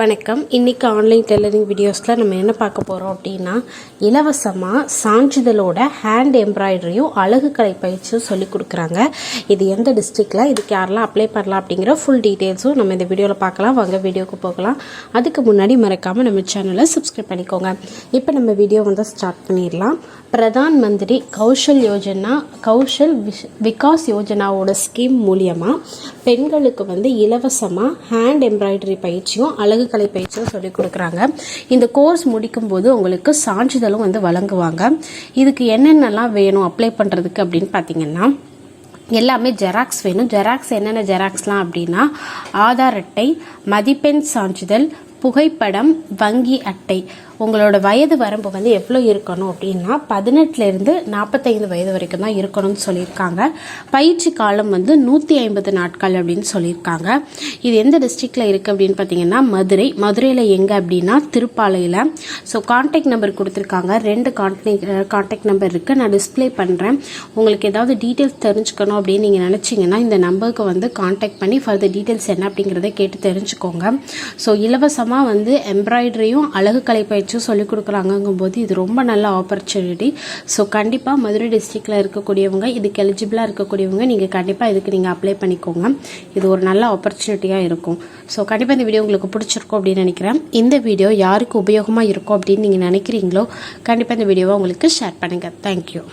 வணக்கம். இன்றைக்கி online tailoring வீடியோஸில் நம்ம என்ன பார்க்க போகிறோம் அப்படின்னா இலவசமாக சான்றிதழோட ஹேண்ட் எம்ப்ராய்டரியும் அழகு கலை பயிற்சியும் சொல்லி கொடுக்குறாங்க. இது எந்த டிஸ்ட்ரிக்டில் இதுக்கு யாரெல்லாம் அப்ளை பண்ணலாம் அப்படிங்கிற ஃபுல் டீட்டெயில்ஸும் நம்ம இந்த வீடியோவில் பார்க்கலாம். வாங்க வீடியோக்கு போகலாம். அதுக்கு முன்னாடி மறக்காமல் நம்ம சேனலை சப்ஸ்கிரைப் பண்ணிக்கோங்க. இப்போ நம்ம வீடியோ வந்து ஸ்டார்ட் பண்ணிடலாம். பிரதான் மந்திரி கௌஷல் யோஜனா கௌஷல் விஷ் விகாஸ் யோஜனாவோட ஸ்கீம் மூலியமாக பெண்களுக்கு வந்து இலவசமாக ஹேண்ட் எம்ப்ராய்டரி பயிற்சியும் அழகு கலை பயிற்சியும் சொல்லிக் கொடுக்குறாங்க. இந்த கோர்ஸ் முடிக்கும் போது உங்களுக்கு சான்றிதழும் வந்து வழங்குவாங்க. இதுக்கு என்னென்னலாம் வேணும் அப்ளை பண்ணுறதுக்கு அப்படின்னு பார்த்தீங்கன்னா எல்லாமே ஜெராக்ஸ் வேணும். ஜெராக்ஸ் என்னென்ன ஜெராக்ஸ்லாம் அப்படின்னா ஆதார் அட்டை மதிப்பெண் சான்றிதழ் புகைப்படம் வங்கி அட்டை. உங்களோட வயது வரம்பு வந்து எவ்வளோ இருக்கணும் அப்படின்னா பதினெட்டுலேருந்து நாற்பத்தைந்து வயது வரைக்கும் தான் இருக்கணும்னு சொல்லியிருக்காங்க. பயிற்சி காலம் வந்து நூற்றி ஐம்பது நாட்கள் அப்படின்னு சொல்லியிருக்காங்க. இது எந்த டிஸ்ட்ரிக்டில் இருக்குது அப்படின்னு பார்த்தீங்கன்னா மதுரை. மதுரையில் எங்கே அப்படின்னா திருப்பாலையில். ஸோ கான்டாக்ட் நம்பர் கொடுத்துருக்காங்க. ரெண்டு கான்டாக்ட் கான்டாக்ட் நம்பர் இருக்குது நான் டிஸ்பிளே பண்ணுறேன் உங்களுக்கு ஏதாவது டீட்டெயில்ஸ் தெரிஞ்சுக்கணும் அப்படின்னு நீங்கள் நினச்சிங்கன்னா இந்த நம்பருக்கு வந்து கான்டாக்ட் பண்ணி ஃபர்தர் டீட்டெயில்ஸ் என்ன அப்படிங்கிறத கேட்டு தெரிஞ்சுக்கோங்க. ஸோ இலவசமாக வந்து எம்ப்ராய்டரியும் அழகு கலை பயிற்சி வச்சும் சொல்லிக் கொடுக்குறாங்கங்கும் போது இது ரொம்ப நல்ல ஆப்பர்ச்சுனிட்டி ஸோ கண்டிப்பாக மதுரை டிஸ்ட்ரிக்டில் இருக்கக்கூடியவங்க இதுக்கு எலிஜிபிளாக இருக்கக்கூடியவங்க நீங்கள் கண்டிப்பாக இதுக்கு நீங்கள் அப்ளை பண்ணிக்கோங்க. இது ஒரு நல்ல ஆப்பர்ச்சுனிட்டியாக இருக்கும். ஸோ கண்டிப்பாக இந்த வீடியோ உங்களுக்கு பிடிச்சிருக்கும் அப்படின்னு நினைக்கிறேன். இந்த வீடியோ யாருக்கு உபயோகமாக இருக்கும் அப்படின்னு நீங்கள் நினைக்கிறீங்களோ கண்டிப்பாக இந்த வீடியோவை உங்களுக்கு ஷேர் பண்ணுங்கள் தேங்க்யூ